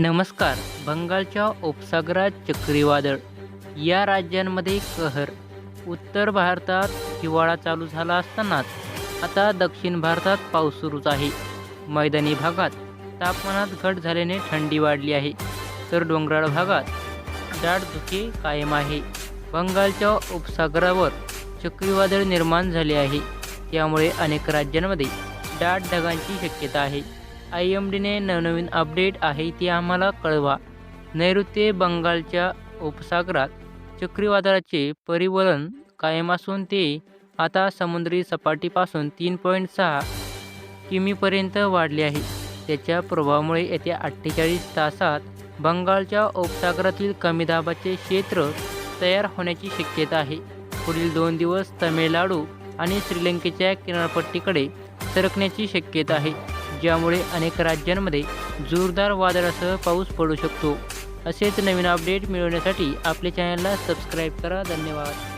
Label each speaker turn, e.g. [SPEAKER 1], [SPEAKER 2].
[SPEAKER 1] नमस्कार बंगालच्या उपसागरात चक्रीवादळ. या राज्यांमध्ये कहर. उत्तर भारतात हिवाळा चालू झाला असतानाच आता दक्षिण भारतात पाऊस सुरूच आहे. मैदानी भागात तापमानात घट झाल्याने थंडी वाढली आहे. तर डोंगराळ भागात दाट धुके कायम आहे. बंगालच्या उपसागरावर चक्रीवादळ निर्माण झाले आहे. त्यामुळे अनेक राज्यांमध्ये दाट ढगांची शक्यता आहे. आय एम डीने नवनवीन अपडेट आहे ते आम्हाला कळवा. नैऋत्य बंगालच्या उपसागरात चक्रीवादळाचे परिवलन कायम असून ते आता समुद्री सपाटीपासून तीन पॉईंट सहा किमीपर्यंत वाढले आहे. त्याच्या प्रभावामुळे येत्या अठ्ठेचाळीस तासात बंगालच्या उपसागरातील कमी दाबाचे क्षेत्र तयार होण्याची शक्यता आहे. पुढील दोन दिवस तमिळनाडू आणि श्रीलंकेच्या किनारपट्टीकडे सरकण्याची शक्यता आहे. ज्यामुळे अनेक राज्यांमध्ये जोरदार वादळासह पाऊस पडू शकतो. असेच नवीन अपडेट मिळवण्यासाठी आपल्या चॅनलला सबस्क्राईब करा. धन्यवाद.